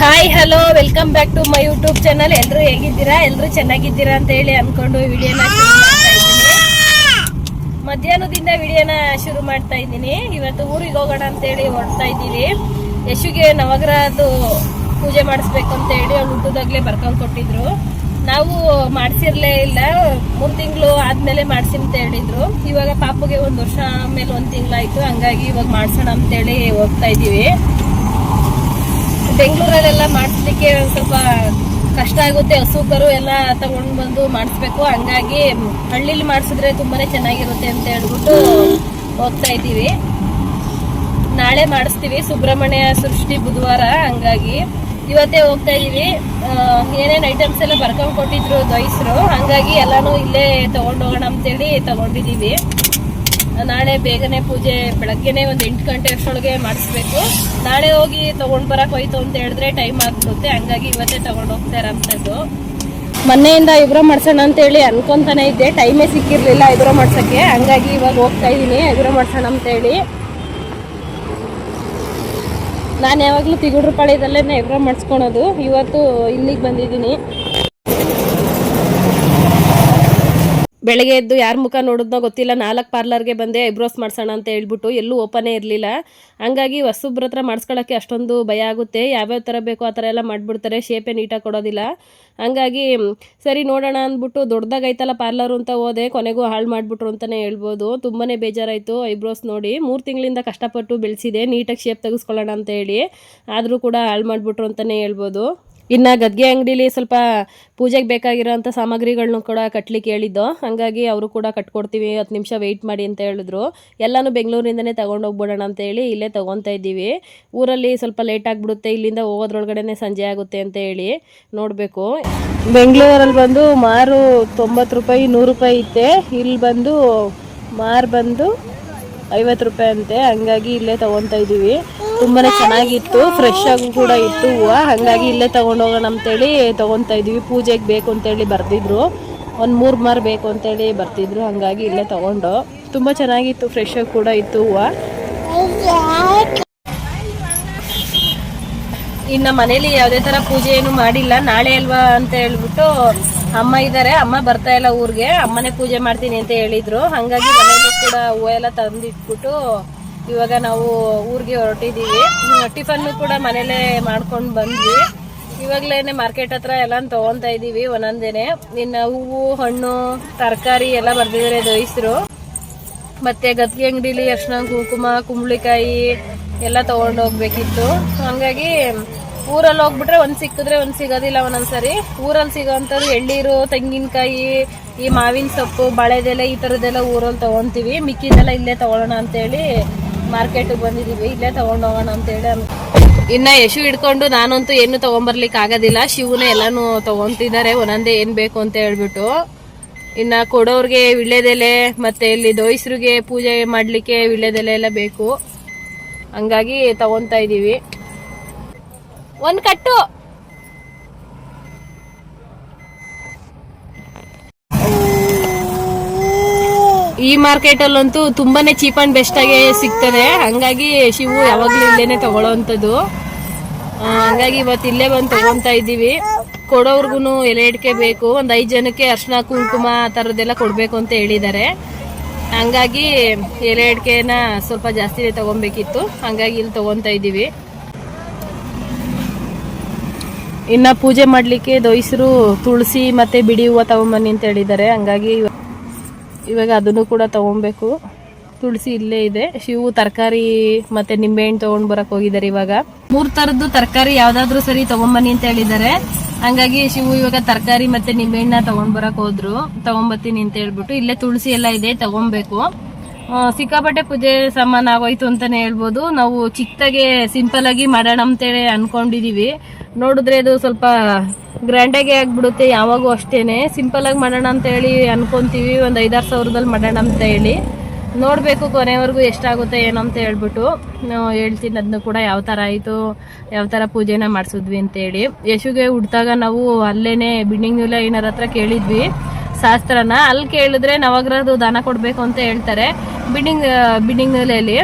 Hi hello welcome back to my YouTube channel ಎಲ್ಲರೂ ಹೇಗಿದ್ದೀರಾ? ಎಲ್ಲರೂ ಚೆನ್ನಾಗಿದ್ದೀರಾ ಅಂತ ಹೇಳಿ ಅನ್ಕೊಂಡು ವಿಡಿಯೋನ ಮಧ್ಯಾಹ್ನದಿಂದ ವಿಡಿಯೋನ ಶುರು ಮಾಡ್ತಾ ಇದ್ದೀನಿ. ಇವತ್ತು ಊರಿಗೆ ಹೋಗೋಣ ಅಂತ ಹೇಳಿ ಹೊರಡ್ತಾ ಇದ್ದೀವಿ. ಯಶುಗೆ ನವಗ್ರಹದ್ದು ಪೂಜೆ ಮಾಡಿಸ್ಬೇಕು ಅಂತ ಹೇಳಿ ಅವ್ರು ಹುಟ್ಟದಾಗ್ಲೇ ಬರ್ಕೊಂಡು ಕೊಟ್ಟಿದ್ರು. ನಾವು ಮಾಡಿಸಿರ್ಲೇ ಇಲ್ಲ. ಮೂರು ತಿಂಗಳು ಆದ್ಮೇಲೆ ಮಾಡಿಸಿ ಅಂತ ಹೇಳಿದ್ರು. ಇವಾಗ ಪಾಪುಗೆ ಒಂದು ವರ್ಷ ಆಮೇಲೆ ಒಂದು ತಿಂಗಳಾಯ್ತು. ಹಂಗಾಗಿ ಇವಾಗ ಮಾಡಿಸೋಣ ಅಂತ ಹೇಳಿ ಹೋಗ್ತಾ ಇದೀವಿ ಬೆಂಗಳೂರಲ್ಲೆಲ್ಲ ಮಾಡಿಸ್ಲಿಕ್ಕೆ ಸ್ವಲ್ಪ ಕಷ್ಟ ಆಗುತ್ತೆ ಹಸು ಕರು ಎಲ್ಲ ತಗೊಂಡು ಬಂದು ಮಾಡಿಸ್ಬೇಕು. ಹಂಗಾಗಿ ಹಳ್ಳಿಲಿ ಮಾಡಿಸಿದ್ರೆ ತುಂಬಾನೇ ಚೆನ್ನಾಗಿರುತ್ತೆ ಅಂತ ಹೇಳ್ಬಿಟ್ಟು ಹೋಗ್ತಾ ಇದ್ದೀವಿ. ನಾಳೆ ಮಾಡಿಸ್ತೀವಿ, ಸುಬ್ರಹ್ಮಣ್ಯ ಸೃಷ್ಟಿ ಬುಧವಾರ, ಹಂಗಾಗಿ ಇವತ್ತೇ ಹೋಗ್ತಾ ಇದೀವಿ ಏನೇನು ಐಟಮ್ಸ್ ಎಲ್ಲ ಬರ್ಕೊಂಡು ಕೊಟ್ಟಿದ್ರು ದೈಸರು ಹಂಗಾಗಿ ಎಲ್ಲಾನು ಇಲ್ಲೇ ತಗೊಂಡೋಗೋಣ ಅಂತೇಳಿ ತಗೊಂಡಿದೀವಿ ನಾಳೆ ಬೇಗನೆ ಪೂಜೆ ಬೆಳಗ್ಗೆನೆ ಒಂದು ಎಂಟು ಗಂಟೆ ಅಷ್ಟೊಳಗೆ ಮಾಡಿಸ್ಬೇಕು. ನಾಳೆ ಹೋಗಿ ತಗೊಂಡ್ ಬರಕ್ ಹೋಯ್ತು ಅಂತ ಹೇಳಿದ್ರೆ ಟೈಮ್ ಆಗ್ಬಿಡುತ್ತೆ. ಹಂಗಾಗಿ ಇವತ್ತೇ ತಗೊಂಡ್ ಹೋಗ್ತಾ ಇರೋಂಥದ್ದು ಮೊನ್ನೆಯಿಂದ ಐಬ್ರೋ ಮಾಡ್ಸೋಣ ಅಂತ ಹೇಳಿ ಅನ್ಕೊಂತಾನೆ ಇದ್ದೆ. ಟೈಮೇ ಸಿಕ್ಕಿರಲಿಲ್ಲ ಐಬ್ರೋ ಮಾಡ್ಸೋಕ್ಕೆ. ಹಂಗಾಗಿ ಇವಾಗ ಹೋಗ್ತಾ ಇದೀನಿ ಐಬ್ರೋ ಮಾಡ್ಸೋಣ ಅಂತ ಹೇಳಿ. ನಾನು ಯಾವಾಗಲೂ ತಿಗುಡ್ರ ಪಾಳ್ಯದಲ್ಲೇ ಮಾಡಿಸ್ಕೊಳೋದು. ಇವತ್ತು ಇಲ್ಲಿಗೆ ಬಂದಿದ್ದೀನಿ. ಬೆಳಗ್ಗೆ ಎದ್ದು ಯಾರ ಮುಖ ನೋಡಿದ್ನೋ ಗೊತ್ತಿಲ್ಲ, ನಾಲ್ಕು ಪಾರ್ಲರ್ಗೆ ಬಂದೆ ಐಬ್ರೋಸ್ ಮಾಡ್ಸೋಣ ಅಂತ ಹೇಳ್ಬಿಟ್ಟು ಎಲ್ಲೂ ಓಪನೇ ಇರಲಿಲ್ಲ. ಹಂಗಾಗಿ ಹೊಸಬ್ರ ಹತ್ರ ಮಾಡಿಸ್ಕೊಳ್ಳೋಕ್ಕೆ ಅಷ್ಟೊಂದು ಭಯ ಆಗುತ್ತೆ. ಯಾವ್ಯಾವ ಥರ ಬೇಕೋ ಆ ಥರ ಎಲ್ಲ ಮಾಡಿಬಿಡ್ತಾರೆ ಶೇಪೇ ನೀಟಾಗಿ ಕೊಡೋದಿಲ್ಲ. ಹಂಗಾಗಿ, ಸರಿ ನೋಡೋಣ ಅಂದ್ಬಿಟ್ಟು ದೊಡ್ಡದಾಗೈತಲ್ಲ ಪಾರ್ಲರು ಅಂತ ಹೋದೆ, ಕೊನೆಗೂ ಹಾಳು ಮಾಡಿಬಿಟ್ರು ಅಂತಲೇ ಹೇಳ್ಬೋದು. ತುಂಬಾ ಬೇಜಾರಾಯಿತು ಐಬ್ರೋಸ್ ನೋಡಿ. ಮೂರು ತಿಂಗಳಿಂದ ಕಷ್ಟಪಟ್ಟು ಬೆಳೆಸಿದೆ ನೀಟಾಗಿ ಶೇಪ್ ತೆಗೆಸ್ಕೊಳ್ಳೋಣ ಅಂತ ಹೇಳಿ. ಆದರೂ ಕೂಡ ಹಾಳು ಮಾಡಿಬಿಟ್ರು ಅಂತಲೇ ಹೇಳ್ಬೋದು. ಇನ್ನು ಗದ್ಗೆ ಅಂಗಡಿಲಿ ಸ್ವಲ್ಪ ಪೂಜೆಗೆ ಬೇಕಾಗಿರೋಂಥ ಸಾಮಗ್ರಿಗಳನ್ನೂ ಕೂಡ ಕಟ್ಲಿಕ್ಕೆ ಹೇಳಿದ್ದು, ಹಾಗಾಗಿ ಅವರು ಕೂಡ ಕಟ್ಕೊಡ್ತೀವಿ, ಹತ್ತು ನಿಮಿಷ ವೆಯ್ಟ್ ಮಾಡಿ ಅಂತ ಹೇಳಿದ್ರು. ಎಲ್ಲಾನು ಬೆಂಗಳೂರಿಂದನೇ ತೊಗೊಂಡೋಗ್ಬಿಡೋಣ ಅಂತ ಹೇಳಿ ಇಲ್ಲೇ ತೊಗೊತಾ ಇದ್ದೀವಿ. ಊರಲ್ಲಿ ಸ್ವಲ್ಪ ಲೇಟ್ ಆಗಿಬಿಡುತ್ತೆ, ಇಲ್ಲಿಂದ ಹೋಗೋದ್ರೊಳಗಡೆ ಸಂಜೆ ಆಗುತ್ತೆ ಅಂತ ಹೇಳಿ ನೋಡಬೇಕು. ಬೆಂಗಳೂರಲ್ಲಿ ಬಂದು ಮಾರು ತೊಂಬತ್ತು ರೂಪಾಯಿ, ನೂರು ರೂಪಾಯಿ ಇತ್ತೆ. ಇಲ್ಲಿ ಬಂದು ಮಾರು ಬಂದು ಐವತ್ತು ರೂಪಾಯಿ ಅಂತೆ. ಹಂಗಾಗಿ ಇಲ್ಲೇ ತಗೊಂತಾ ಇದೀವಿ. ತುಂಬಾನೇ ಚೆನ್ನಾಗಿತ್ತು. ಫ್ರೆಶ್ ಆಗೂ ಕೂಡ ಇತ್ತು. ಹೂವು. ಹಂಗಾಗಿ ಇಲ್ಲೇ ತಗೊಂಡೋಗೋಣ ಅಂತೇಳಿ ತಗೊಂತಾ ಇದೀವಿ. ಪೂಜೆಗೆ ಬೇಕು ಅಂತೇಳಿ ಬರ್ತಿದ್ರು ಒಂದು ಮೂರು ಮಾರು ಬೇಕು ಅಂತೇಳಿ ಬರ್ತಿದ್ರು ಹಂಗಾಗಿ ಇಲ್ಲೇ ತಗೊಂಡು. ತುಂಬ ಚೆನ್ನಾಗಿತ್ತು. ಫ್ರೆಶ್ ಆಗಿ ಕೂಡ ಇತ್ತು ಹೂವು. ಇನ್ನು ಮನೇಲಿ ಯಾವುದೇ ತರ ಪೂಜೆ ಏನು ಮಾಡಿಲ್ಲ. ನಾಳೆ ಅಲ್ವಾ ಅಂತ ಹೇಳ್ಬಿಟ್ಟು ಅಮ್ಮ ಇದ್ದಾರೆ ಅಮ್ಮ ಬರ್ತಾ ಇಲ್ಲ ಊರಿಗೆ. ಅಮ್ಮನೇ ಪೂಜೆ ಮಾಡ್ತೀನಿ ಅಂತ ಹೇಳಿದ್ರು. ಹಾಗಾಗಿ ಮನೇಲಿ ಕೂಡ ಹೂವು ಎಲ್ಲ ತಂದಿಟ್ಬಿಟ್ಟು ಇವಾಗ ನಾವು ಊರಿಗೆ ಹೊರಟಿದ್ದೀವಿ ಟಿಫನ್ನು ಕೂಡ ಮನೇಲೇ ಮಾಡ್ಕೊಂಡು ಬಂದ್ವಿ. ಇವಾಗ್ಲೇನೆ ಮಾರ್ಕೆಟ್ ಹತ್ರ ಎಲ್ಲ ತಗೊಂತಾ ಇದೀವಿ ಒಂದೊಂದೇನೆ. ಇನ್ನು ಹೂವು, ಹಣ್ಣು, ತರಕಾರಿ ಎಲ್ಲ ಬರ್ದಿದ್ದಾರೆ ದೊಯ್ಸರು ಮತ್ತೆ ಗದ್ಗೆ ಅಂಗಡಿಲಿ ಅರ್ಶಿನ ಕುಂಕುಮ, ಕುಂಬಳಿಕಾಯಿ ಎಲ್ಲ ತಗೊಂಡು ಹೋಗ್ಬೇಕಿತ್ತು ಹಂಗಾಗಿ ಊರಲ್ಲಿ ಹೋಗ್ಬಿಟ್ರೆ ಒಂದು ಸಿಕ್ಕಿದ್ರೆ ಒಂದು ಸಿಗೋದಿಲ್ಲ ಒಂದೊಂದ್ಸರಿ. ಊರಲ್ಲಿ ಸಿಗೋವಂಥದ್ದು ಎಳ್ಳೀರು ತೆಂಗಿನಕಾಯಿ, ಈ ಮಾವಿನ ಸೊಪ್ಪು ಬಾಳೆದೆಲೆ ಈ ಥರದ್ದೆಲ್ಲ ಊರಲ್ಲಿ ತಗೊಂತೀವಿ. ಮಿಕ್ಕಿದೆಲ್ಲ ಇಲ್ಲೇ ತಗೊಳ್ಳೋಣ ಅಂತೇಳಿ ಮಾರ್ಕೆಟಿಗೆ ಬಂದಿದೀವಿ. ಇಲ್ಲೇ ತಗೊಂಡ್ ಹೋಗೋಣ ಅಂತೇಳಿ ಇನ್ನ ಯಶು ಹಿಡ್ಕೊಂಡು ನಾನಂತೂ ಏನು ತಗೊಂಬರ್ಲಿಕ್ಕೆ ಆಗೋದಿಲ್ಲ. ಶಿವನೇ ಎಲ್ಲಾನು ತಗೊಂತಿದ್ದಾರೆ. ಒಂದೊಂದೇ ಏನು ಬೇಕು ಅಂತ ಹೇಳ್ಬಿಟ್ಟು. ಇನ್ನ ಕೊಡೋರಿಗೆ ವಿಳ್ಳೆದೆಲೆ ಮತ್ತೆ ಇಲ್ಲಿ ದೋಯಿಸ್ರಿಗೆ ಪೂಜೆ ಮಾಡ್ಲಿಕ್ಕೆ ವಿಳ್ಳೆದೆಲೆ ಎಲ್ಲ ಬೇಕು. ಹಂಗಾಗಿ ತಗೊಂತಾ ಇದೀವಿ. ಒಂದ್ ಕಟ್ಟು. ಈ ಮಾರ್ಕೆಟ್ ಅಲ್ಲಂತೂ ತುಂಬಾನೇ ಚೀಪ್ ಅಂಡ್ ಬೆಸ್ಟ್ ಆಗಿ ಸಿಗ್ತದೆ. ಹಂಗಾಗಿ ಶಿವು ಯಾವಾಗ್ಲೂ ಇಲ್ಲೇನೆ ತಗೊಳ್ಳೋಂಥದ್ದು ಆ, ಹಂಗಾಗಿ ಇವತ್ತು ಇಲ್ಲೇ ಬಂದು ತಗೊಂತಾ ಇದ್ದೀವಿ. ಕೊಡೋರ್ಗು ಎಲೆ ಇಟ್ಕೆ ಬೇಕು. ಒಂದ್ ಐದ್ ಜನಕ್ಕೆ ಅರ್ಶನ ಕುಂಕುಮ ಆ ಥರದ್ದೆಲ್ಲ ಕೊಡ್ಬೇಕು ಅಂತ ಹೇಳಿದ್ದಾರೆ. ಹಂಗಾಗಿ ಎಲೆ ಅಡಿಕೆನ ಸ್ವಲ್ಪ ಜಾಸ್ತಿನೇ ತಗೊಬೇಕಿತ್ತು ಹಂಗಾಗಿ ಇಲ್ಲಿ ತಗೊಂತಾ ಇದ್ದೀವಿ. ಇನ್ನ ಪೂಜೆ ಮಾಡ್ಲಿಕ್ಕೆ ದೊಯ್ಸರು ತುಳಸಿ ಮತ್ತೆ ಬಿಡಿ ಹೂವ ತಗೊಂಬನ್ನಿ ಅಂತ ಹೇಳಿದ್ದಾರೆ. ಹಂಗಾಗಿ ಇವ- ಇವಾಗ ಅದನ್ನು ಕೂಡ ತಗೊಬೇಕು. ತುಳಸಿ ಇಲ್ಲೇ ಇದೆ. ಶಿವು ತರಕಾರಿ ಮತ್ತೆ ನಿಂಬೆಹಣ್ಣು ತಗೊಂಡ್ ಬರಕ್ ಹೋಗಿದ್ದಾರೆ ಇವಾಗ. ಮೂರ್ ತರದ್ದು ತರಕಾರಿ ಯಾವ್ದಾದ್ರು ಸರಿ ತಗೊಂಬನ್ನಿ ಅಂತ ಹೇಳಿದ್ದಾರೆ. ಹಂಗಾಗಿ ಶಿವು ಇವಾಗ ತರಕಾರಿ ಮತ್ತೆ ನಿಂಬೆಹಣ್ಣ ತಗೊಂಡ್ ಬರಕ್ ಹೋದ್ರು. ತಗೊಂಬತ್ತೀನಿ ಅಂತ ಹೇಳ್ಬಿಟ್ಟು ಇಲ್ಲೇ ತುಳಸಿ ಎಲ್ಲ ಇದೆ, ತಗೊಬೇಕು. ಸಿಕ್ಕಾಪಟ್ಟೆ ಪೂಜೆ ಸಾಮಾನು ಆಗೋಯ್ತು ಅಂತಾನೆ ಹೇಳ್ಬೋದು. ನಾವು ಚಿಕ್ಕದಾಗೆ ಸಿಂಪಲ್ ಆಗಿ ಮಾಡೋಣ ಅಂತೇಳಿ ಅನ್ಕೊಂಡಿದೀವಿ. ನೋಡಿದ್ರೆ ಇದು ಸ್ವಲ್ಪ ಗ್ರ್ಯಾಂಡಾಗೆ ಆಗಿಬಿಡುತ್ತೆ, ಯಾವಾಗೂ ಅಷ್ಟೇನೆ. ಸಿಂಪಲ್ ಆಗಿ ಮಾಡೋಣ ಅಂತ ಹೇಳಿ ಅನ್ಕೊಂತೀವಿ, ಒಂದು ಐದಾರು ಸಾವಿರದಲ್ಲಿ ಮಾಡೋಣ ಅಂತ ಹೇಳಿ. ನೋಡಬೇಕು ಕೊನೆವರೆಗೂ ಎಷ್ಟಾಗುತ್ತೆ, ಏನೋ ಅಂತ ಹೇಳ್ಬಿಟ್ಟು. ಹೇಳ್ತೀನಿ ಅದನ್ನು ಕೂಡ ಯಾವ ಥರ ಆಯಿತು, ಯಾವ ಥರ ಪೂಜೆನ ಮಾಡಿಸಿದ್ವಿ ಅಂತೇಳಿ ಯಶುಗೆ ಹುಡ್ತಾಗ ನಾವು ಅಲ್ಲೇನೆ ಬಿಲ್ಡಿಂಗ್ ಏನಾರ ಹತ್ರ ಕೇಳಿದ್ವಿ. ಶಾಸ್ತ್ರನ ಅಲ್ಲಿ ಕೇಳಿದ್ರೆ ನವಗ್ರಹದ್ದು ದಾನ ಕೊಡಬೇಕು ಅಂತ ಹೇಳ್ತಾರೆ. ಬಿಲ್ಡಿಂಗ್ ಬಿಲ್ಡಿಂಗ್ ನೂಲೆಯಲ್ಲಿ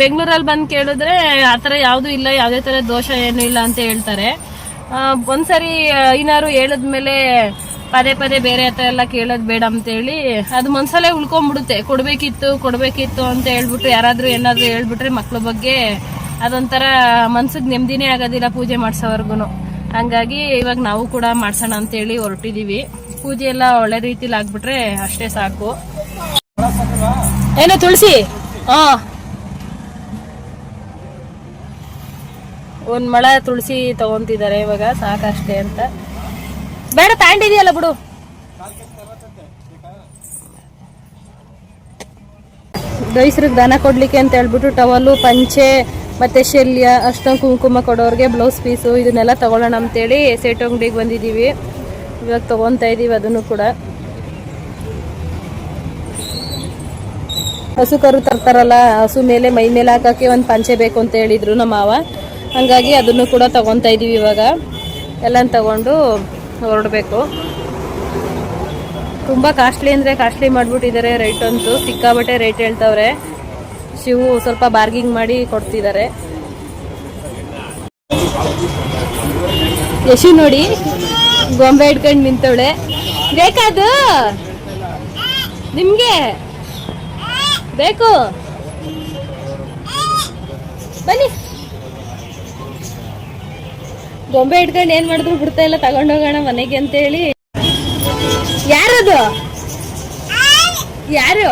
ಬೆಂಗಳೂರಲ್ಲಿ ಬಂದು ಕೇಳಿದ್ರೆ ಆ ಥರ ಯಾವುದೂ ಇಲ್ಲ, ಯಾವುದೇ ಥರ ದೋಷ ಏನೂ ಇಲ್ಲ ಅಂತ ಹೇಳ್ತಾರೆ. ಒಂದ್ಸರಿ ಏನಾರು ಹೇಳದ್ಮೇಲೆ ಪದೇ ಪದೇ ಬೇರೆ ಹತ್ರ ಎಲ್ಲ ಕೇಳೋದು ಬೇಡ ಅಂತೇಳಿ ಅದು ಮನ್ಸಲ್ಲೇ ಉಳ್ಕೊಂಡ್ಬಿಡುತ್ತೆ ಕೊಡ್ಬೇಕಿತ್ತು ಕೊಡ್ಬೇಕಿತ್ತು ಅಂತ ಹೇಳ್ಬಿಟ್ಟು ಯಾರಾದರೂ ಏನಾದರೂ ಹೇಳ್ಬಿಟ್ರೆ ಮಕ್ಳ ಬಗ್ಗೆ ಅದೊಂಥರ ಮನ್ಸಿಗೆ ನೆಮ್ಮದಿನೇ ಆಗೋದಿಲ್ಲ ಪೂಜೆ ಮಾಡ್ಸೋವರ್ಗು ಹಂಗಾಗಿ ಇವಾಗ ನಾವು ಕೂಡ ಮಾಡ್ಸೋಣ ಅಂತೇಳಿ ಹೊರಟಿದ್ದೀವಿ ಪೂಜೆ ಎಲ್ಲ ಒಳ್ಳೆ ರೀತಿಲಿ ಆಗ್ಬಿಟ್ರೆ ಅಷ್ಟೇ ಸಾಕು. ಏನೋ ತುಳಸಿ? ಹಾ. ಒಂದ್ ಮಳ ತುಳಸಿ ತಗೊಂತಿದ್ದಾರೆ ಇವಾಗ, ಸಾಕಷ್ಟೇ ಅಂತ. ಬೇಡ ತಾಂಡಿದೆಯಲ್ಲ ಬಿಡು. ಗೈಸ್ರಿಗೆ ದನ ಕೊಡ್ಲಿಕ್ಕೆ ಅಂತ ಹೇಳ್ಬಿಟ್ಟು ಟವಲು, ಪಂಚೆ, ಮತ್ತೆ ಶಲ್ಯ, ಅಷ್ಟೊಂದು ಕುಂಕುಮ ಕೊಡೋರ್ಗೆ ಬ್ಲೌಸ್ ಪೀಸು, ಇದನ್ನೆಲ್ಲ ತಗೊಳ್ಳೋಣ ಅಂತೇಳಿ ಸೇಟು ಅಂಗಡಿಗೆ ಬಂದಿದ್ದೀವಿ. ಇವಾಗ ತಗೊಂತಾ ಇದೀವಿ ಅದನ್ನು ಕೂಡ. ಹಸು ಕರು ತರ್ತಾರಲ್ಲ, ಹಸು ಮೇಲೆ ಮೈ ಮೇಲೆ ಹಾಕಕ್ಕೆ ಒಂದು ಪಂಚೆ ಬೇಕು ಅಂತ ಹೇಳಿದ್ರು ನಮ್ಮ ಮಾವ. ಹಂಗಾಗಿ ಅದನ್ನು ಕೂಡ ತಗೊಂತಾ ಇದೀವಿ ಇವಾಗ. ಎಲ್ಲ ತಗೊಂಡು ಹೊರಡಬೇಕು. ತುಂಬ ಕಾಸ್ಟ್ಲಿ ಅಂದರೆ ಕಾಸ್ಟ್ಲಿ ಮಾಡಿಬಿಟ್ಟಿದ್ದಾರೆ ರೇಟ್ ಅಂತೂ. ಸಿಕ್ಕಾಬಟ್ಟೆ ರೇಟ್ ಹೇಳ್ತವ್ರೆ. ಶಿವು ಸ್ವಲ್ಪ ಬಾರ್ಗಿಂಗ್ ಮಾಡಿ ಕೊಡ್ತಿದ್ದಾರೆ. ಯಶು ನೋಡಿ, ಗೊಂಬೆ ಹಿಡ್ಕೊಂಡು ನಿಂತವಳೆ. ಬೇಕಾದು ನಿಮಗೆ? ಬೇಕು. ಬನ್ನಿ. ಗೊಂಬೆ ಇಟ್ಕೊಂಡು ಏನ್ ಮಾಡಿದ್ರು ಬಿಡ್ತಾ ಇಲ್ಲ ತಗೊಂಡೋಗೋಣ ಮನೆಗೆ ಅಂತ ಹೇಳಿ ಯಾರದು? ಯಾರು?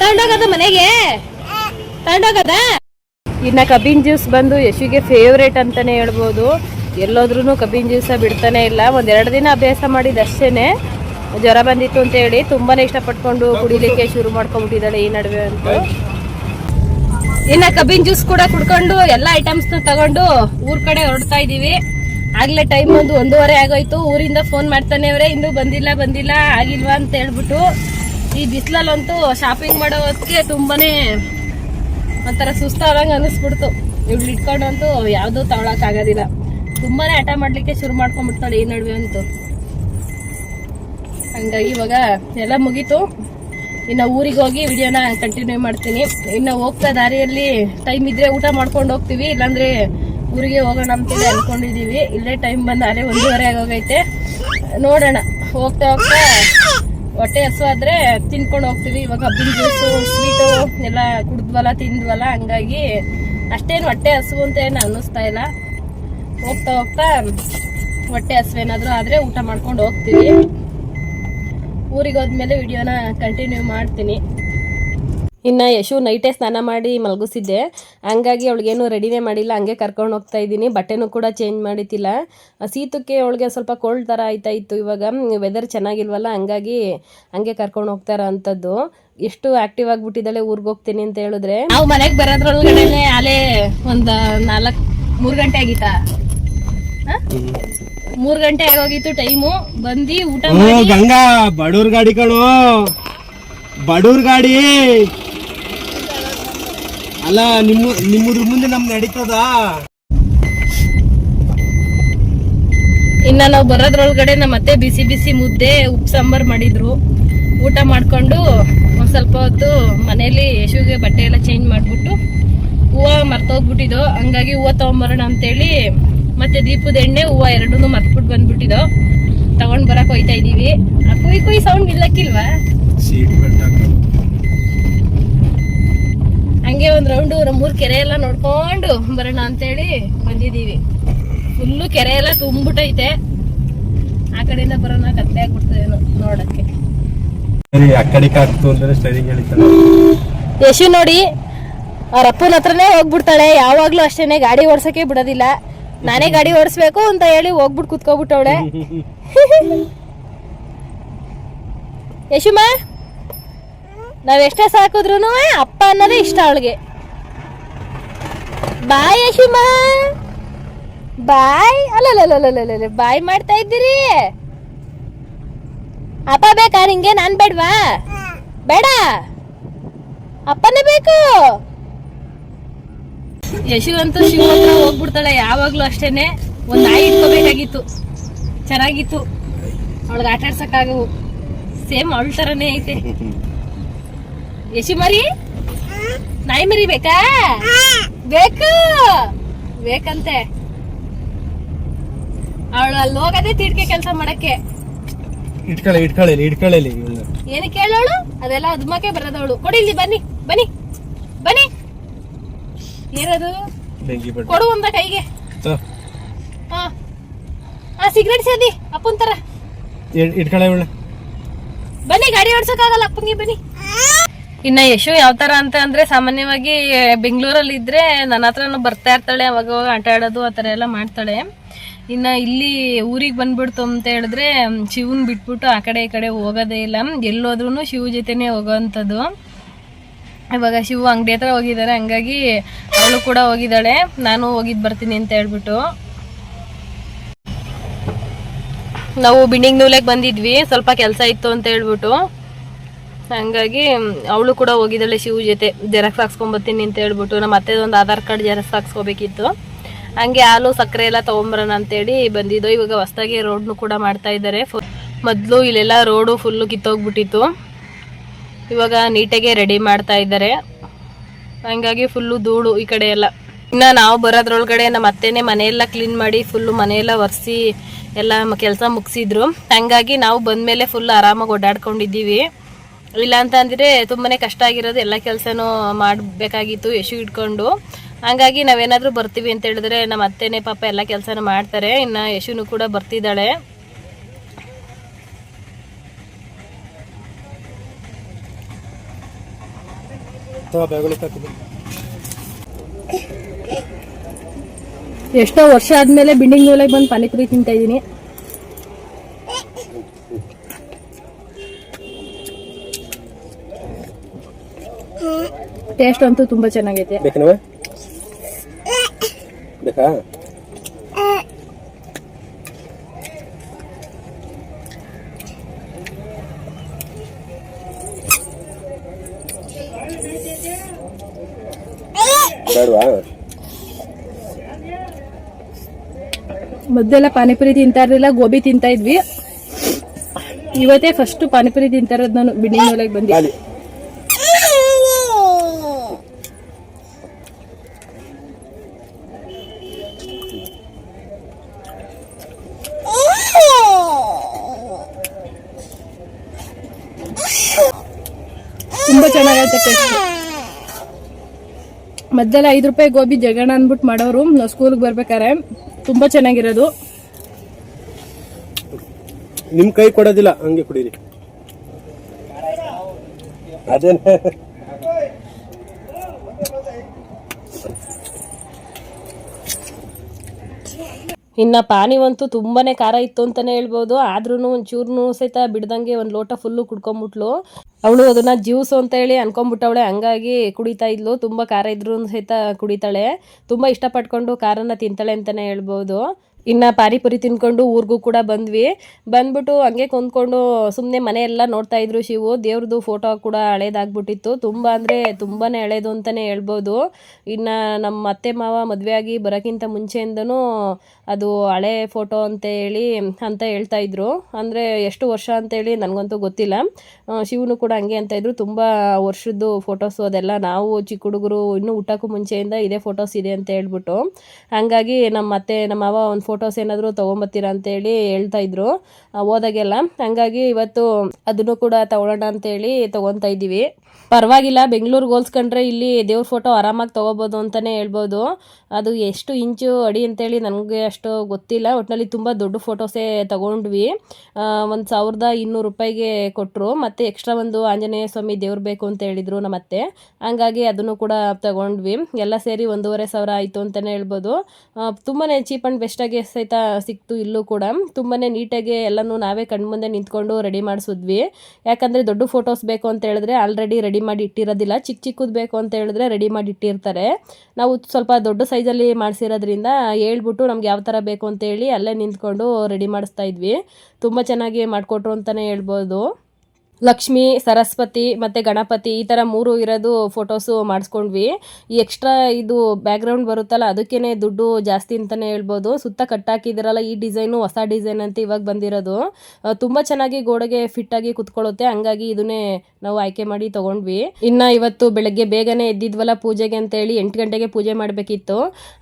ತಗೊಂಡೋಗದ ಮನೆಗೆ? ತಗೊಂಡೋಗದ ಇನ್ನ ಕಬ್ಬಿನ ಜ್ಯೂಸ್ ಬಂದು ಯಶುಗೆ ಫೇವ್ರೇಟ್ ಅಂತಾನೆ ಹೇಳ್ಬೋದು. ಎಲ್ಲೋದ್ರೂ ಕಬ್ಬಿನ ಜ್ಯೂಸ ಬಿಡ್ತಾನೆ ಇಲ್ಲ. ಒಂದೆರಡು ದಿನ ಅಭ್ಯಾಸ ಮಾಡಿದಷ್ಟೇನೆ ಜ್ವರ ಬಂದಿತ್ತು ಅಂತ ಹೇಳಿ ತುಂಬಾನೇ ಇಷ್ಟಪಟ್ಕೊಂಡು ಕುಡಿಲಿಕ್ಕೆ ಶುರು ಮಾಡ್ಕೊಂಡ್ಬಿಟ್ಟಿದ್ದಾಳೆ ಈ ನಡುವೆ ಅಂತೂ. ಇನ್ನ ಕಬ್ಬಿನ ಜ್ಯೂಸ್ ಕೂಡ ಕುಡ್ಕೊಂಡು ಎಲ್ಲ ಐಟಮ್ಸ್ನ ತಗೊಂಡು ಊರ್ ಕಡೆ ಹೊರಡ್ತಾ ಇದೀವಿ. ಆಗ್ಲೇ ಟೈಮ್ ಒಂದು ಒಂದೂವರೆ ಆಗೋಯ್ತು. ಊರಿಂದ ಫೋನ್ ಮಾಡ್ತಾನೆ ಅವ್ರೆ, ಇನ್ನೂ ಬಂದಿಲ್ಲ ಬಂದಿಲ್ಲ, ಆಗಿಲ್ವಾ? ಅಂತ ಹೇಳ್ಬಿಟ್ಟು ಈ ಬಿಸಿಲಲ್ಲಂತೂ ಶಾಪಿಂಗ್ ಮಾಡೋ ಹೊತ್ತಿಗೆ ತುಂಬಾನೇ ಒಂಥರ ಸುಸ್ತಾದಂಗೆ ಅನಿಸ್ಬಿಡ್ತು ಇವ್ಳು ಇಟ್ಕೊಂಡಂತೂ ಯಾವುದೂ ತಗೊಳಕ್ ಆಗೋದಿಲ್ಲ. ತುಂಬಾನೇ ಆಟ ಮಾಡ್ಲಿಕ್ಕೆ ಶುರು ಮಾಡ್ಕೊಂಡ್ಬಿಡ್ತಾಳೆ ಈ ನಡುವೆ ಅಂತೂ. ಹಂಗಾಗಿ ಇವಾಗ ಎಲ್ಲ ಮುಗೀತು. ಇನ್ನು ಊರಿಗೆ ಹೋಗಿ ವಿಡಿಯೋನ ಕಂಟಿನ್ಯೂ ಮಾಡ್ತೀನಿ. ಇನ್ನು ಹೋಗ್ತಾ ದಾರಿಯಲ್ಲಿ ಟೈಮ್ ಇದ್ರೆ ಊಟ ಮಾಡ್ಕೊಂಡು ಹೋಗ್ತೀವಿ, ಇಲ್ಲಾಂದ್ರೆ ಊರಿಗೆ ಹೋಗೋಣ ಅಂತೇಳಿ ಅನ್ಕೊಂಡಿದೀವಿ. ಇಲ್ಲೇ ಟೈಮ್ ಬಂದ ಅರೆ ಒಂದೂವರೆ ಆಗೋಗೈತೆ. ನೋಡೋಣ. ಹೋಗ್ತಾ ಹೋಗ್ತಾ ಹೊಟ್ಟೆ ಹಸು ಆದ್ರೆ ತಿನ್ಕೊಂಡು ಹೋಗ್ತೀವಿ. ಇವಾಗ ಹಬ್ಬಿನ ಜ್ಯೂಸು ಸ್ವೀಟು ಎಲ್ಲ ಕುಡಿದ್ವಲ್ಲ, ತಿಂದ್ವಲ್ಲ, ಹಂಗಾಗಿ ಅಷ್ಟೇನು ಹೊಟ್ಟೆ ಹಸು ಅಂತ ಏನು ಅನ್ನಿಸ್ತಾ ಇಲ್ಲ. ಹೋಗ್ತಾ ಹೋಗ್ತಾ ಹೊಟ್ಟೆ ಏನಾದರೂ ಆದ್ರೆ ಊಟ ಮಾಡ್ಕೊಂಡು ಹೋಗ್ತೀವಿ. ಊರಿಗೆ ಹೋದ್ಮೇಲೆ ವಿಡಿಯೋನ ಕಂಟಿನ್ಯೂ ಮಾಡ್ತೀನಿ. ಇನ್ನು ಯಶು ನೈಟೇ ಸ್ನಾನ ಮಾಡಿ ಮಲಗಿಸಿದ್ದೆ. ಹಂಗಾಗಿ ಅವಳಿಗೇನು ರೆಡಿನೇ ಮಾಡಿಲ್ಲ. ಹಂಗೆ ಕರ್ಕೊಂಡು ಹೋಗ್ತಾ ಇದ್ದೀನಿ. ಬಟ್ಟೆನೂ ಕೂಡ ಚೇಂಜ್ ಮಾಡಿತಿಲ್ಲ ಸೀತಕ್ಕೆ ಅವಳಿಗೆ ಸ್ವಲ್ಪ ಕೋಲ್ಡ್ ಥರ ಆಯ್ತಾ ಇತ್ತು ಇವಾಗ ವೆದರ್ ಚೆನ್ನಾಗಿಲ್ವಲ್ಲ ಹಂಗಾಗಿ ಹಂಗೆ ಕರ್ಕೊಂಡು ಹೋಗ್ತಾರ ಅಂಥದ್ದು ಎಷ್ಟು ಆಕ್ಟಿವ್ ಆಗಿಬಿಟ್ಟಿದ್ದಾಳೆ ಊರಿಗೆ ಹೋಗ್ತೀನಿ ಅಂತ ಹೇಳಿದ್ರೆ. ನಾವು ಮನೆಗೆ ಬರೋದ್ರೊಳಗಡೆ ಅಲ್ಲೇ ಒಂದು ನಾಲ್ಕು ಮೂರು ಗಂಟೆ ಆಗಿತ್ತಾ? ಮೂರ್ ಗಂಟೆ ಆಗೋಗಿತ್ತು ಟೈಮು ಬಂದಿ ಊಟ ಮಾಡಿ ಗಂಗಾ ಬಡೂರ್ ಗಾಡಿಗಳು. ಕಣು ಬಡೂರ್ ಗಾಡಿ. ಅಲ್ಲ ನಿಮ್ಮ ನಿಮ್ಮದ್ರ ಮುಂದೆ ನಮ್ ನಡೀತದ? ಇನ್ನ ನಾವು ಬರೋದ್ರೊಳಗಡೆ ನಮ್ಮ ಅತ್ತೆ ಬಿಸಿ ಬಿಸಿ ಮುದ್ದೆ ಉಪ್ಪು ಸಾಂಬಾರ್ ಮಾಡಿದ್ರು. ಊಟ ಮಾಡ್ಕೊಂಡು ಒಂದ್ ಸ್ವಲ್ಪ ಹೊತ್ತು ಮನೇಲಿ ಯಶುಗೆ ಬಟ್ಟೆ ಎಲ್ಲ ಚೇಂಜ್ ಮಾಡ್ಬಿಟ್ಟು ಹೂವು ಮರ್ತೋಗ್ಬಿಟ್ಟಿದ್ದು. ಹಂಗಾಗಿ ಹೂವು ತಗೊಂಬರೋಣ ಅಂತೇಳಿ ಮತ್ತೆ ದೀಪದ ಎಣ್ಣೆ ಹೂವು ಎರಡೂ ಮರ್ತ್ಬಿಟ್ಟು ಬಂದ್ಬಿಟ್ಟಿದೋ ತಗೊಂಡ್ ಬರಕ್ ಹೋಯ್ತಾ ಇದೀವಿ. ಆ ಕುಯ್ ಕುಯ್ ಸೌಂಡ್ ಇಲ್ಲಕ್ಕಿಲ್ವಾ ಹಂಗೆ ಒಂದ್ ರೌಂಡ್ ನಮ್ಮೂರ್ ಕೆರೆ ಎಲ್ಲ ನೋಡ್ಕೊಂಡು ಬರೋಣ ಅಂತೇಳಿ ಬಂದಿದೀವಿ ಫುಲ್ಲು ಕೆರೆ ಎಲ್ಲ ತುಂಬಿಟ್ಟೈತೆ ಆ ಕಡೆಯಿಂದ ಬರೋಣ ಕತ್ತೆ ಆಗ್ಬಿಡ್ತದೇನೋ ನೋಡಕ್ಕೆ. ಯಶು ನೋಡಿ ಅವ್ರ ಅಪ್ಪನ ಹತ್ರನೇ ಹೋಗ್ಬಿಡ್ತಾಳೆ. ಯಾವಾಗ್ಲೂ ಅಷ್ಟೇನೆ ಗಾಡಿ ಓಡ್ಸಕ್ಕೆ ಬಿಡೋದಿಲ್ಲ. ನಾನೇ ಗಾಡಿ ಓಡಿಸ್ಬೇಕು ಅಂತ ಹೇಳಿ ಹೋಗ್ಬಿಟ್ಟು ಕುತ್ಕೋಬಿಟ್ಟವಳೆ ಯಶುಮ ನಾವೆಷ್ಟೇ ಸಾಕಿದ್ರು ಅಪ್ಪ ಅನ್ನೋದೇ ಇಷ್ಟ ಅವಳಿಗೆ. ಬಾಯ್ ಯಶುಮ. ಬಾಯ್ ಅಲ್ಲಲ್ಲ ಬಾಯ್ ಮಾಡ್ತಾ ಇದ್ದೀರಿ? ಅಪ್ಪ ಬೇಕಾ ನಿಂಗೆ? ನಾನ್ ಬೇಡ್ವಾ? ಬೇಡ. ಅಪ್ಪನೇ ಬೇಕು. ಯಶು ಅಂತೂ ಶಿವ ಹತ್ರ ಹೋಗ್ಬಿಡ್ತಾಳೆ ಯಾವಾಗ್ಲೂ ಅಷ್ಟೇನೆ. ಒಂದ್ ನಾಯಿ ಇಟ್ಕೋಬೇಕಾಗಿತ್ತು. ಚೆನ್ನಾಗಿತ್ತು. ಅವಳಗ್ ಆಟ ಆಡ್ಸಕ್ಕಾಗವು ಸೇಮ್ ಅವಳ ತರನೇ ಐತೆ. ಯಶು ಮರಿ ನಾಯಿ ಮರಿ ಬೇಕಾ. ಬೇಕು ಬೇಕಂತೆ. ಅವಳು ಅಲ್ಲಿ ಹೋಗದೆ ತಿಡ್ಕೆ ಕೆಲಸ ಮಾಡಕ್ಕೆ. ಇಟ್ಕೊಳ್ಳಿ ಇಟ್ಕೊಳ್ಳಿ ಇಟ್ಕೊಳ್ಳಿ ಏನು ಕೇಳೋಳು ಅದೆಲ್ಲ ಅದ್ಮಕ್ಕೆ ಬರೋದವಳು. ಕೊಡಿ ಇಲ್ಲಿ ಬನ್ನಿ ಬನ್ನಿ. ಏನದು? ಬಿಟ್ಟು ಕೊಡು ಒಂದ ಕೈಗೆ. ಹಾ ಆ. ಸಿಗರೇಟ್ ಸೇದಿ ಅಪ್ಪನ್ ತರ. ಇಟ್ಕೊಳ್ಳೆ ಇವಳ ಬನ್ನಿ ಗಾಡಿ ಓಡ್ಸಕ್ಕಾಗಲ್ಲ ಅಪ್ಪಂಗೆ ಬನ್ನಿ. ಇನ್ನ ಯಶು ಯಾವ ತರ ಅಂತ ಅಂದ್ರೆ ಸಾಮಾನ್ಯವಾಗಿ ಬೆಂಗಳೂರಲ್ಲಿ ಇದ್ರೆ ನನ್ನ ಹತ್ರನು ಬರ್ತಾ ಇರ್ತಾಳೆ ಅವಾಗ ಅವಾಗ ಆಟ ಆಡೋದು ಆ ಥರ ಎಲ್ಲ ಮಾಡ್ತಾಳೆ. ಇನ್ನ ಇಲ್ಲಿ ಊರಿಗೆ ಬಂದ್ಬಿಡ್ತು ಅಂತ ಹೇಳಿದ್ರೆ ಶಿವನ್ ಬಿಟ್ಬಿಟ್ಟು ಆ ಕಡೆ ಈ ಕಡೆ ಹೋಗೋದೇ ಇಲ್ಲ. ಎಲ್ಲೋದ್ರೂ ಶಿವ ಜೊತೆನೆ ಹೋಗೋವಂಥದ್ದು ಇವಾಗ ಶಿವ ಅಂಗಡಿ ಹತ್ರ ಹೋಗಿದ್ದಾರೆ ಹಂಗಾಗಿ ಅವಳು ಕೂಡ ಹೋಗಿದ್ದಾಳೆ. ನಾನು ಹೋಗಿದ್ ಬರ್ತೀನಿ ಅಂತ ಹೇಳ್ಬಿಟ್ಟು. ನಾವು ಬಿಂಡಿಂಗ್ ನೂಲೆಗೆ ಬಂದಿದ್ವಿ, ಸ್ವಲ್ಪ ಕೆಲಸ ಇತ್ತು ಅಂತ ಹೇಳ್ಬಿಟ್ಟು. ಹಂಗಾಗಿ ಅವಳು ಕೂಡ ಹೋಗಿದ್ದಾಳೆ ಶಿವ ಜೊತೆ, ಜೆರಾಕ್ಸ್ ಹಾಕ್ಸ್ಕೊಂಬತ್ತೀನಿ ಅಂತ ಹೇಳ್ಬಿಟ್ಟು. ನಮ್ಮ ಅತ್ತೆದೊಂದು ಆಧಾರ್ ಕಾರ್ಡ್ ಜೆರಾಕ್ಸ್ ಹಾಕ್ಸ್ಕೋಬೇಕಿತ್ತು. ಹಂಗೆ ಹಾಲು, ಸಕ್ಕರೆ ಎಲ್ಲ ತೊಗೊಂಬರೋಣ ಅಂತೇಳಿ ಬಂದಿದ್ದು. ಇವಾಗ ಹೊಸ್ದಾಗಿ ರೋಡ್ನು ಕೂಡ ಮಾಡ್ತಾ ಇದ್ದಾರೆ. ಮೊದಲು ಇಲ್ಲೆಲ್ಲ ರೋಡು ಫುಲ್ಲು ಕಿತ್ತೋಗ್ಬಿಟ್ಟಿತ್ತು. ಇವಾಗ ನೀಟಾಗೆ ರೆಡಿ ಮಾಡ್ತಾ ಇದ್ದಾರೆ. ಹಂಗಾಗಿ ಫುಲ್ಲು ಧೂಳು ಈ ಕಡೆ ಎಲ್ಲ. ಇನ್ನು ನಾವು ಬರೋದ್ರೊಳಗಡೆ ನಮ್ಮ ಅತ್ತೆನೇ ಮನೆಯೆಲ್ಲ ಕ್ಲೀನ್ ಮಾಡಿ ಫುಲ್ಲು ಮನೆಯೆಲ್ಲ ಒರೆಸಿ ಎಲ್ಲ ಕೆಲಸ ಮುಗಿಸಿದ್ರು. ಹಂಗಾಗಿ ನಾವು ಬಂದಮೇಲೆ ಫುಲ್ ಆರಾಮಾಗಿ ಓಡಾಡ್ಕೊಂಡಿದ್ದೀವಿ. ಇಲ್ಲ ಅಂತ ಅಂದ್ರೆ ತುಂಬಾನೇ ಕಷ್ಟ ಆಗಿರೋದು ಎಲ್ಲ ಕೆಲಸನೂ ಮಾಡಬೇಕಾಗಿತ್ತು, ಯಶು ಇಟ್ಕೊಂಡು ಹಂಗಾಗಿ ನಾವೇನಾದರೂ ಬರ್ತೀವಿ ಅಂತ ಹೇಳಿದ್ರೆ ನಮ್ಮ ಅತ್ತೆನೇ ಪಾಪ ಎಲ್ಲ ಕೆಲಸನೂ ಮಾಡ್ತಾರೆ. ಇನ್ನು ಯಶುನು ಕೂಡ ಬರ್ತಿದ್ದಾಳೆ. ಎಷ್ಟೋ ವರ್ಷ ಆದ್ಮೇಲೆ ಬಿಲ್ಡಿಂಗ್ ಒಳಗೆ ಬಂದು ಪಾನಿಪುರಿ ತಿಂತಾ ಇದ್ದೀನಿ. ಟೇಸ್ಟ್ ಅಂತೂ ತುಂಬಾ ಚೆನ್ನಾಗೈತೆ. ಬೇಕಾ? ಬೇಡವಾ ಮೊದಲೆಲ್ಲ ಪಾನಿಪುರಿ ತಿಂತಾ ಇರಲಿಲ್ಲ ಗೋಬಿ ತಿಂತಾ ಇದ್ವಿ. ಇವತ್ತೇ ಫಸ್ಟ್ ಪಾನಿಪುರಿ ತಿಂತಾ ಇರೋದು ನಾನು ಬಿಡಿ ಒಳಗೆ ಬಂದಿ. ತುಂಬಾ ಚೆನ್ನಾಗೈತೆ ಟೇಸ್ಟ್ ಮಧ್ಯೆಲ್ಲ ಐದು ರೂಪಾಯಿ ಗೋಬಿ ಜಗಣ ಅಂದ್ಬಿಟ್ಟು ಮಾಡೋರು, ನಾವು ಸ್ಕೂಲ್ಗೆ ಬರ್ಬೇಕಾರೆ. ತುಂಬಾ ಚೆನ್ನಾಗಿರೋದು. ನಿಮ್ ಕೈ ಕೊಡೋದಿಲ್ಲ, ಹಂಗೆ ಕುಡೀರಿ. ಅದೇನೆ? ಇನ್ನ ಪಾನಿವಂತೂ ತುಂಬಾನೇ ಖಾರ ಇತ್ತು ಅಂತಾನೆ ಹೇಳ್ಬೋದು. ಆದ್ರೂ ಒಂಚೂರ್ನು ಸಹಿತ ಬಿಡ್ದಂಗೆ ಒಂದು ಲೋಟ ಫುಲ್ಲು ಕುಡ್ಕೊಂಡ್ಬಿಟ್ಲು ಅವಳು ಅದನ್ನ ಜ್ಯೂಸ್ ಅಂತ ಹೇಳಿ ಅನ್ಕೊಂಡ್ಬಿಟ್ಟವಳೆ ಹಂಗಾಗಿ ಕುಡಿತಾ ಇದ್ಲು. ತುಂಬಾ ಖಾರ ಇದ್ರೂ ಸಹಿತ ಕುಡಿತಾಳೆ. ತುಂಬಾ ಇಷ್ಟಪಟ್ಕೊಂಡು ಖಾರನ ತಿಂತಾಳೆ ಅಂತಾನೆ ಹೇಳ್ಬೋದು. ಇನ್ನ ಪಾನಿಪುರಿ ತಿನ್ಕೊಂಡು ಊರಿಗೂ ಕೂಡ ಬಂದ್ವಿ. ಬಂದ್ಬಿಟ್ಟು ಹಂಗೆ ಕುಂತ್ಕೊಂಡು ಸುಮ್ಮನೆ ಮನೆ ಎಲ್ಲ ನೋಡ್ತಾ ಇದ್ರು ಶಿವು. ದೇವ್ರದ್ದು ಫೋಟೋ ಕೂಡ ಹಳೇದಾಗ್ಬಿಟ್ಟಿತ್ತು. ತುಂಬ ಅಂದರೆ ತುಂಬಾನೇ ಹಳೇದು ಅಂತಲೇ ಹೇಳ್ಬೋದು. ಇನ್ನು ನಮ್ಮ ಅತ್ತೆ ಮಾವ ಮದುವೆ ಆಗಿ ಬರೋಕ್ಕಿಂತ ಮುಂಚೆಯಿಂದನೂ ಅದು ಹಳೆ ಫೋಟೋ ಅಂತ ಹೇಳಿ, ಅಂತ ಹೇಳ್ತಾ ಇದ್ರು. ಅಂದರೆ ಎಷ್ಟು ವರ್ಷ ಅಂತೇಳಿ ನನಗಂತೂ ಗೊತ್ತಿಲ್ಲ. ಶಿವನು ಕೂಡ ಹಂಗೆ ಅಂತ ಇದ್ರು. ತುಂಬ ವರ್ಷದ್ದು ಫೋಟೋಸು ಅದೆಲ್ಲ ನಾವು ಚಿಕ್ಕ ಹುಡುಗರು ಇನ್ನೂ ಊಟಕ್ಕೂ ಮುಂಚೆಯಿಂದ ಇದೇ ಫೋಟೋಸ್ ಇದೆ ಅಂತ ಹೇಳ್ಬಿಟ್ಟು. ಹಂಗಾಗಿ ನಮ್ಮ ಅತ್ತೆ ನಮ್ಮ ಮಾವ ಒಂದು ಫೋಟೋಸ್ ಏನಾದರೂ ತೊಗೊಂಬತ್ತೀರಾ ಅಂತೇಳಿ ಹೇಳ್ತಾ ಇದ್ರು. ಹೋದಾಗೆಲ್ಲ. ಹಂಗಾಗಿ ಇವತ್ತು ಅದನ್ನು ಕೂಡ ತಗೊಳ್ಳೋಣ ಅಂತೇಳಿ ತೊಗೊತಾ ಇದ್ದೀವಿ. ಪರವಾಗಿಲ್ಲ ಬೆಂಗಳೂರಿಗೆ ಹೋಲ್ಸ್ಕೊಂಡ್ರೆ ಇಲ್ಲಿ ದೇವ್ರ ಫೋಟೋ ಆರಾಮಾಗಿ ತೊಗೋಬೋದು ಅಂತಲೇ ಹೇಳ್ಬೋದು. ಅದು ಎಷ್ಟು ಇಂಚು ಅಡಿ ಅಂತೇಳಿ ನನಗೆ ಅಷ್ಟು ಗೊತ್ತಿಲ್ಲ. ಒಟ್ಟಿನಲ್ಲಿ ತುಂಬ ದೊಡ್ಡ ಫೋಟೋಸೇ ತಗೊಂಡ್ವಿ. ಒಂದು ಸಾವಿರದ ಇನ್ನೂರು ರೂಪಾಯಿಗೆ ಕೊಟ್ಟರು ಮತ್ತು ಎಕ್ಸ್ಟ್ರಾ ಒಂದು ಆಂಜನೇಯ ಸ್ವಾಮಿ ದೇವ್ರು ಬೇಕು ಅಂತ ಹೇಳಿದರು ನಮ್ಮ ಅತ್ತೆ ಹಂಗಾಗಿ ಅದನ್ನು ಕೂಡ ತಗೊಂಡ್ವಿ. ಎಲ್ಲ ಸೇರಿ ಒಂದೂವರೆ ಸಾವಿರ ಆಯಿತು ಅಂತಲೇ ಹೇಳ್ಬೋದು. ತುಂಬಾ ಚೀಪ್ ಆ್ಯಂಡ್ ಬೆಸ್ಟಾಗಿ ಸಹಿತ ಸಿಕ್ತು ಇಲ್ಲೂ ಕೂಡ. ತುಂಬಾ ನೀಟಾಗಿ ಎಲ್ಲನೂ ನಾವೇ ಕಣ್ಮುಂದೆ ನಿಂತ್ಕೊಂಡು ರೆಡಿ ಮಾಡಿಸಿದ್ವಿ. ಯಾಕಂದರೆ ದೊಡ್ಡ ಫೋಟೋಸ್ ಬೇಕು ಅಂತ ಹೇಳಿದ್ರೆ ಆಲ್ರೆಡಿ ರೆಡಿ ಮಾಡಿ ಇಟ್ಟಿರೋದಿಲ್ಲ. ಚಿಕ್ಕ ಚಿಕ್ಕದು ಬೇಕು ಅಂತ ಹೇಳಿದ್ರೆ ರೆಡಿ ಮಾಡಿ ಇಟ್ಟಿರ್ತಾರೆ. ನಾವು ಸ್ವಲ್ಪ ದೊಡ್ಡ ಸೈಜಲ್ಲಿ ಮಾಡಿಸಿರೋದ್ರಿಂದ ಹೇಳ್ಬಿಟ್ಟು ನಮ್ಗೆ ಯಾವ ಥರ ಬೇಕು ಅಂತ ಹೇಳಿ ಅಲ್ಲೇ ನಿಂತ್ಕೊಂಡು ರೆಡಿ ಮಾಡಿಸ್ತಾ ಇದ್ವಿ. ತುಂಬ ಚೆನ್ನಾಗಿ ಮಾಡಿಕೊಟ್ರು ಅಂತಲೇ ಹೇಳ್ಬೋದು. ಲಕ್ಷ್ಮಿ, ಸರಸ್ವತಿ ಮತ್ತು ಗಣಪತಿ ಈ ಥರ ಮೂರು ಇರೋದು ಫೋಟೋಸು ಮಾಡಿಸ್ಕೊಂಡ್ವಿ. ಈ ಎಕ್ಸ್ಟ್ರಾ ಇದು ಬ್ಯಾಕ್ಗ್ರೌಂಡ್ ಬರುತ್ತಲ್ಲ ಅದಕ್ಕೇ ದುಡ್ಡು ಜಾಸ್ತಿ ಅಂತಲೇ ಹೇಳ್ಬೋದು. ಸುತ್ತ ಕಟ್ಟಾಕಿದಿರಲ್ಲ ಈ ಡಿಸೈನು ಹೊಸ ಡಿಸೈನ್ ಅಂತ ಇವಾಗ ಬಂದಿರೋದು. ತುಂಬ ಚೆನ್ನಾಗಿ ಗೋಡೆಗೆ ಫಿಟ್ಟಾಗಿ ಕುತ್ಕೊಳ್ಳುತ್ತೆ. ಹಂಗಾಗಿ ಇದನ್ನೇ ನಾವು ಆಯ್ಕೆ ಮಾಡಿ ತೊಗೊಂಡ್ವಿ. ಇನ್ನು ಇವತ್ತು ಬೆಳಗ್ಗೆ ಬೇಗನೆ ಎದ್ದಿದ್ವಲ್ಲ ಪೂಜೆಗೆ ಅಂತೇಳಿ ಎಂಟು ಗಂಟೆಗೆ ಪೂಜೆ ಮಾಡಬೇಕಿತ್ತು.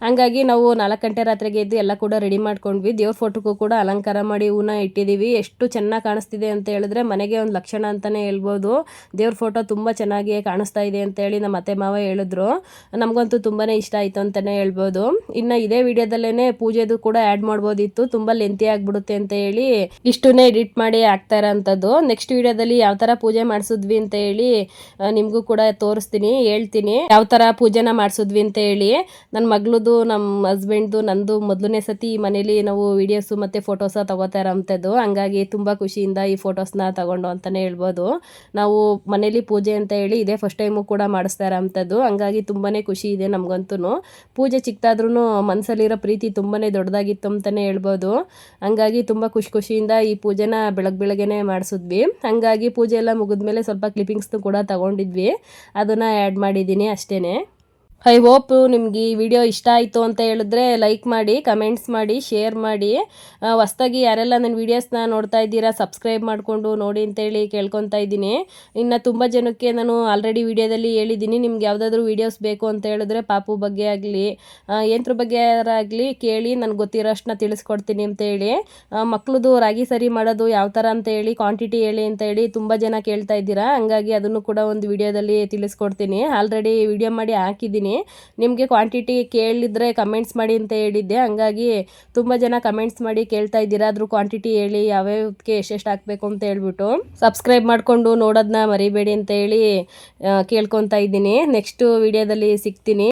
ಹಂಗಾಗಿ ನಾವು ನಾಲ್ಕು ಗಂಟೆ ರಾತ್ರಿಗೆ ಎದ್ದು ಎಲ್ಲ ಕೂಡ ರೆಡಿ ಮಾಡ್ಕೊಂಡ್ವಿ. ದೇವ್ರ ಫೋಟೋಕ್ಕೂ ಕೂಡ ಅಲಂಕಾರ ಮಾಡಿ ಹೂನ ಇಟ್ಟಿದ್ದೀವಿ. ಎಷ್ಟು ಚೆನ್ನಾಗಿ ಕಾಣಿಸ್ತಿದೆ ಅಂತ ಹೇಳಿದ್ರೆ ಮನೆಗೆ ಒಂದು ಲಕ್ಷಣ ಅಂತಲೇ ಹೇಳ್ಬೋದು. ದೇವ್ರ ಫೋಟೋ ತುಂಬ ಚೆನ್ನಾಗಿ ಕಾಣಿಸ್ತಾ ಇದೆ ಅಂತೇಳಿ ನಮ್ಮ ಅತ್ತೆ ಮಾವ ಹೇಳಿದ್ರು. ನಮಗಂತೂ ತುಂಬಾ ಇಷ್ಟ ಆಯಿತು ಅಂತಲೇ ಹೇಳ್ಬೋದು. ಇನ್ನು ಇದೇ ವಿಡಿಯೋದಲ್ಲೇ ಪೂಜೆದು ಕೂಡ ಆ್ಯಡ್ ಮಾಡ್ಬೋದಿತ್ತು. ತುಂಬ ಲೆಂತಿ ಆಗಿಬಿಡುತ್ತೆ ಅಂತ ಹೇಳಿ ಇಷ್ಟನ್ನೇ ಎಡಿಟ್ ಮಾಡಿ ಹಾಕ್ತಾ ಇರೋಂಥದ್ದು. ನೆಕ್ಸ್ಟ್ ವಿಡಿಯೋದಲ್ಲಿ ಯಾವ ಥರ ಪೂಜೆ ಮಾಡಿಸಿದ್ವಿ ಅಂತ ಹೇಳಿ ನಿಮಗೂ ಕೂಡ ತೋರಿಸ್ತೀನಿ, ಹೇಳ್ತೀನಿ. ಯಾವ ಥರ ಪೂಜೆನ ಮಾಡಿಸಿದ್ವಿ ಅಂತ ಹೇಳಿ. ನನ್ನ ಮಗಳದು ನಮ್ಮ ಹಸ್ಬೆಂಡ್ದು ನಂದು ಮೊದಲನೇ ಸತಿ ಈ ಮನೇಲಿ ನಾವು ವಿಡಿಯೋಸು ಮತ್ತು ಫೋಟೋಸ ತಗೋತಾ ಇರೋಂಥದ್ದು. ಹಂಗಾಗಿ ತುಂಬ ಖುಷಿಯಿಂದ ಈ ಫೋಟೋಸ್ನ ತಗೊಂಡು ಅಂತಲೇ ಹೇಳ್ಬೋದು. ನಾವು ಮನೇಲಿ ಪೂಜೆ ಅಂತ ಹೇಳಿ ಇದೇ ಫಸ್ಟ್ ಟೈಮು ಕೂಡ ಮಾಡಿಸ್ತಾ ಇರೋಂಥದ್ದು ಹಂಗಾಗಿ ತುಂಬಾ ಖುಷಿ ಇದೆ ನಮಗಂತೂ ಪೂಜೆ ಚಿಕ್ಕದಾದ್ರೂ ಮನಸ್ಸಲ್ಲಿರೋ ಪ್ರೀತಿ ತುಂಬಾ ದೊಡ್ಡದಾಗಿತ್ತು ಅಂತಲೇ ಹೇಳ್ಬೋದು. ಹಂಗಾಗಿ ತುಂಬ ಖುಷಿ ಖುಷಿಯಿಂದ ಈ ಪೂಜೆನ ಬೆಳಗ್ಗೆ ಬೆಳಗ್ಗೆನೇ ಮಾಡಿಸಿದ್ವಿ. ಹಂಗಾಗಿ ಪೂಜೆ ಎಲ್ಲ ಮುಗಿದ್ಮೇಲೆ ಸ್ವಲ್ಪ ಕ್ಲಿಪ್ಪಿಂಗ್ಸ್ನು ಕೂಡ ತಗೊಂಡಿದ್ವಿ. ಅದನ್ನು ಆ್ಯಡ್ ಮಾಡಿದ್ದೀನಿ ಅಷ್ಟೇ ಐ ಹೋಪ್ ನಿಮ್ಗೆ ಈ ವಿಡಿಯೋ ಇಷ್ಟ ಆಯಿತು ಅಂತ ಹೇಳಿದ್ರೆ ಲೈಕ್ ಮಾಡಿ, ಕಮೆಂಟ್ಸ್ ಮಾಡಿ, ಶೇರ್ ಮಾಡಿ. ಹೊಸ್ದಾಗಿ ಯಾರೆಲ್ಲ ನನ್ನ ವೀಡಿಯೋಸ್ನ ನೋಡ್ತಾ ಇದ್ದೀರಾ, ಸಬ್ಸ್ಕ್ರೈಬ್ ಮಾಡಿಕೊಂಡು ನೋಡಿ ಅಂತೇಳಿ ಕೇಳ್ಕೊತಾ ಇದ್ದೀನಿ. ಇನ್ನು ತುಂಬ ಜನಕ್ಕೆ ನಾನು ಆಲ್ರೆಡಿ ವಿಡಿಯೋದಲ್ಲಿ ಹೇಳಿದ್ದೀನಿ, ನಿಮ್ಗೆ ಯಾವುದಾದ್ರೂ ವೀಡಿಯೋಸ್ ಬೇಕು ಅಂತ ಹೇಳಿದ್ರೆ ಪಾಪು ಬಗ್ಗೆ ಆಗಲಿ ಯಂತ್ರ ಬಗ್ಗೆ ಆಗಲಿ ಕೇಳಿ ನನಗೆ ಗೊತ್ತಿರೋ ಅಷ್ಟನ್ನ ತಿಳಿಸ್ಕೊಡ್ತೀನಿ ಅಂತೇಳಿ. ಮಕ್ಳದು ರಾಗಿ ಸರಿ ಮಾಡೋದು ಯಾವ ಥರ ಅಂತ ಹೇಳಿ ಕ್ವಾಂಟಿಟಿ ಹೇಳಿ ಅಂತ ಹೇಳಿ ತುಂಬ ಜನ ಕೇಳ್ತಾ ಇದ್ದೀರಾ, ಹಂಗಾಗಿ ಅದನ್ನು ಕೂಡ ಒಂದು ವಿಡಿಯೋದಲ್ಲಿ ತಿಳಿಸ್ಕೊಡ್ತೀನಿ. ಆಲ್ರೆಡಿ ವಿಡಿಯೋ ಮಾಡಿ ಹಾಕಿದ್ದೀನಿ. ನಿಮಗೆ ಕ್ವಾಂಟಿಟಿ ಕೇಳಿದ್ರೆ ಕಮೆಂಟ್ಸ್ ಮಾಡಿ ಅಂತ ಹೇಳಿದ್ದೆ. ಹಂಗಾಗಿ ತುಂಬ ಜನ ಕಮೆಂಟ್ಸ್ ಮಾಡಿ ಕೇಳ್ತಾ ಇದ್ದೀರಾ. ಅದ್ರ ಕ್ವಾಂಟಿಟಿ ಹೇಳಿ ಯಾವ್ಯಾವಕ್ಕೆ ಎಷ್ಟೆಷ್ಟು ಹಾಕಬೇಕು ಅಂತ ಹೇಳ್ಬಿಟ್ಟು ಸಬ್ಸ್ಕ್ರೈಬ್ ಮಾಡಿಕೊಂಡು ನೋಡೋದನ್ನ ಮರಿಬೇಡಿ ಅಂತ ಹೇಳಿ ಕೇಳ್ಕೊತಾ ಇದ್ದೀನಿ. ನೆಕ್ಸ್ಟು ವಿಡಿಯೋದಲ್ಲಿ ಸಿಗ್ತೀನಿ.